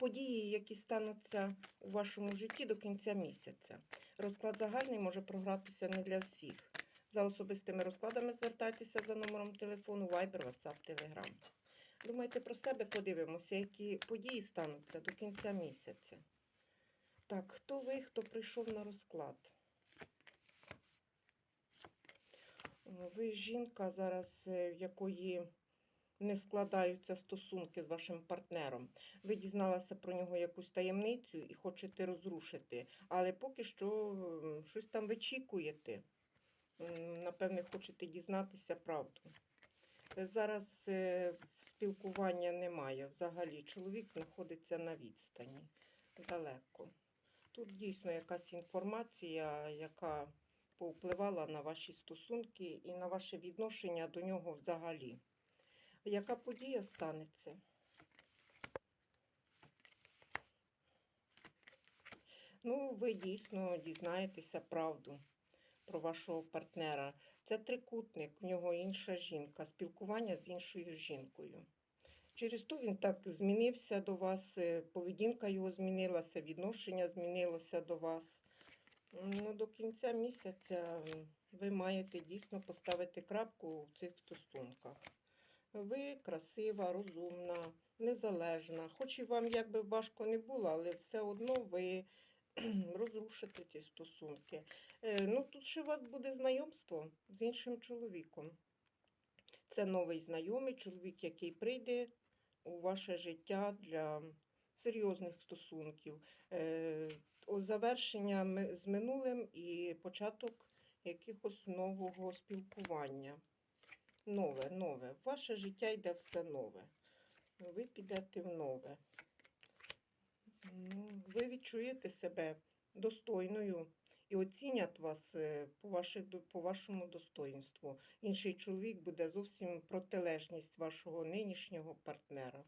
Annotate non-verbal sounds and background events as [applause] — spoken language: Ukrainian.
події, які стануться у вашому житті до кінця місяця. Розклад загальний може програтися не для всіх. За особистими розкладами звертайтеся за номером телефону Viber, WhatsApp, Telegram. Думайте про себе, подивимося, які події стануться до кінця місяця. Так, хто ви, хто прийшов на розклад? Е, Ви жінка зараз, е, в якої не складаються стосунки з вашим партнером. Ви дізналися про нього якусь таємницю і хочете розрушити, але поки що щось там вичікуєте. Напевне, хочете дізнатися правду. Е, Зараз е, спілкування немає взагалі. Чоловік знаходиться на відстані далеко. Тут дійсно якась інформація, яка повпливала на ваші стосунки і на ваше відношення до нього взагалі. Яка подія станеться? Ну, ви дійсно дізнаєтеся правду про вашого партнера. Це трикутник, в нього інша жінка, спілкування з іншою жінкою. Через то він так змінився до вас, е, поведінка його змінилася, відношення змінилося до вас. Ну, до кінця місяця ви маєте дійсно поставити крапку в цих стосунках. Ви красива, розумна, незалежна. Хоч і вам як би важко не було, але все одно ви [clears throat] розрушите ці стосунки. Е, Ну, тут ще у вас буде знайомство з іншим чоловіком. Це новий знайомий чоловік, який прийде у ваше життя для серйозних стосунків. Е, Завершення з минулим і початок якихось нового спілкування. Нове, нове. Ваше життя йде все нове. Ви підете в нове. Ну, ви відчуєте себе достойною і оцінять вас е, по, ваших, по вашому достоїнству. Інший чоловік буде зовсім протилежність вашого нинішнього партнера.